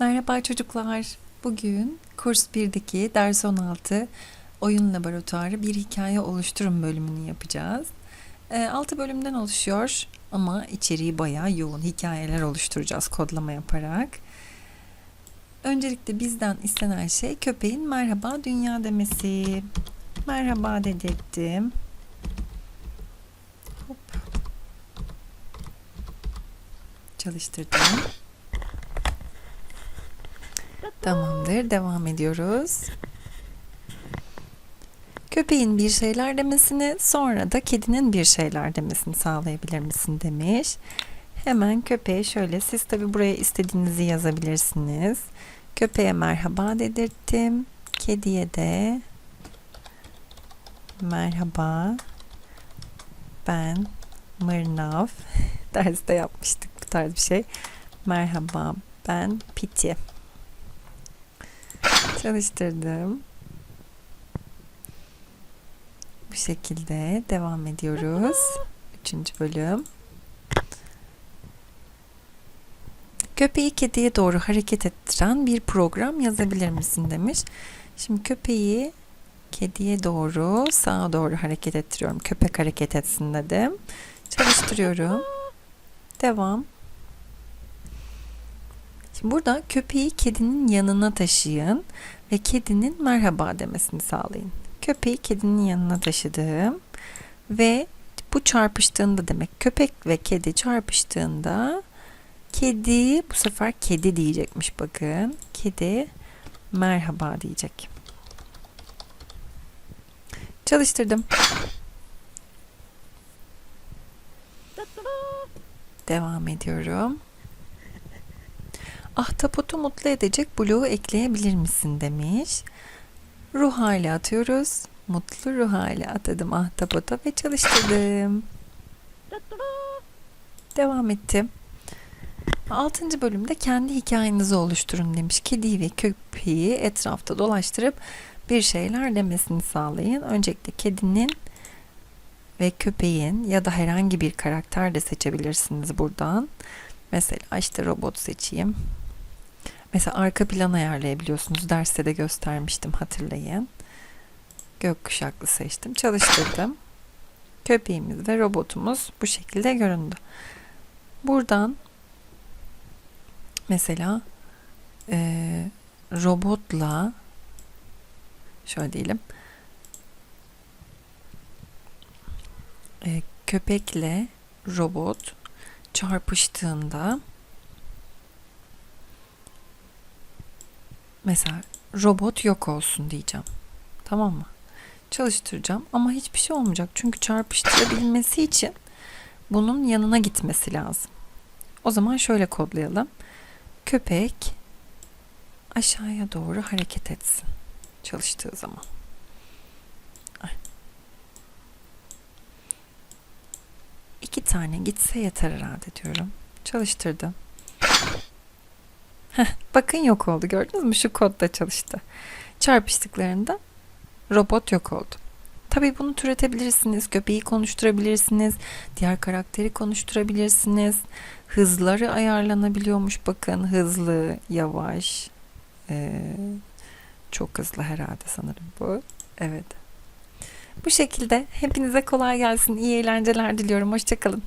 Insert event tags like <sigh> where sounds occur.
Merhaba çocuklar. Bugün kurs 1'deki ders 16 oyun laboratuvarı bir hikaye oluşturun bölümünü yapacağız. 6 bölümden oluşuyor ama içeriği bayağı yoğun hikayeler oluşturacağız kodlama yaparak. Öncelikle bizden istenen şey köpeğin merhaba dünya demesi. Merhaba dedirttim. Hop. Çalıştırdım. Tamamdır. Devam ediyoruz. Köpeğin bir şeyler demesini sonra da kedinin bir şeyler demesini sağlayabilir misin demiş. Hemen köpeğe şöyle siz tabi buraya istediğinizi yazabilirsiniz. Köpeğe merhaba dedirttim. Kediye de merhaba ben Mırnav <laughs> derste yapmıştık bu tarz bir şey. Merhaba ben Piti. Çalıştırdım. Bu şekilde devam ediyoruz. Üçüncü bölüm. Köpeği kediye doğru hareket ettiren bir program yazabilir misin demiş. Şimdi köpeği kediye doğru sağa doğru hareket ettiriyorum. Köpek hareket etsin dedim. Çalıştırıyorum. Devam. Şimdi burada köpeği kedinin yanına taşıyın ve kedinin merhaba demesini sağlayın. Köpeği kedinin yanına taşıdım ve bu çarpıştığında demek köpek ve kedi çarpıştığında kedi bu sefer kedi diyecekmiş bakın. Kedi merhaba diyecek. Çalıştırdım. Devam ediyorum. Ahtapotu mutlu edecek bloğu ekleyebilir misin demiş. Ruh hali atıyoruz. Mutlu ruh hali atadım ahtapota ve çalıştırdım. Devam ettim. Altıncı bölümde kendi hikayenizi oluşturun demiş. Kediyi ve köpeği etrafta dolaştırıp bir şeyler demesini sağlayın. Öncelikle kedinin ve köpeğin ya da herhangi bir karakter de seçebilirsiniz buradan. Mesela işte robot seçeyim. Mesela arka plan ayarlayabiliyorsunuz. Derste de göstermiştim hatırlayın. Gökkuşaklı seçtim. Çalıştırdım. <coughs> Köpeğimiz ve robotumuz bu şekilde göründü. Buradan mesela e, robotla şöyle diyelim e, köpekle robot çarpıştığında mesela robot yok olsun diyeceğim. Tamam mı? Çalıştıracağım ama hiçbir şey olmayacak. Çünkü çarpıştırabilmesi için bunun yanına gitmesi lazım. O zaman şöyle kodlayalım. Köpek aşağıya doğru hareket etsin. Çalıştığı zaman. İki tane gitse yeter herhalde diyorum. Çalıştırdım. Heh, bakın yok oldu gördünüz mü? Şu kodda çalıştı. Çarpıştıklarında robot yok oldu. Tabii bunu türetebilirsiniz. Köpeği konuşturabilirsiniz. Diğer karakteri konuşturabilirsiniz. Hızları ayarlanabiliyormuş. Bakın hızlı, yavaş. Ee, çok hızlı herhalde sanırım bu. Evet. Bu şekilde hepinize kolay gelsin. İyi eğlenceler diliyorum. Hoşçakalın.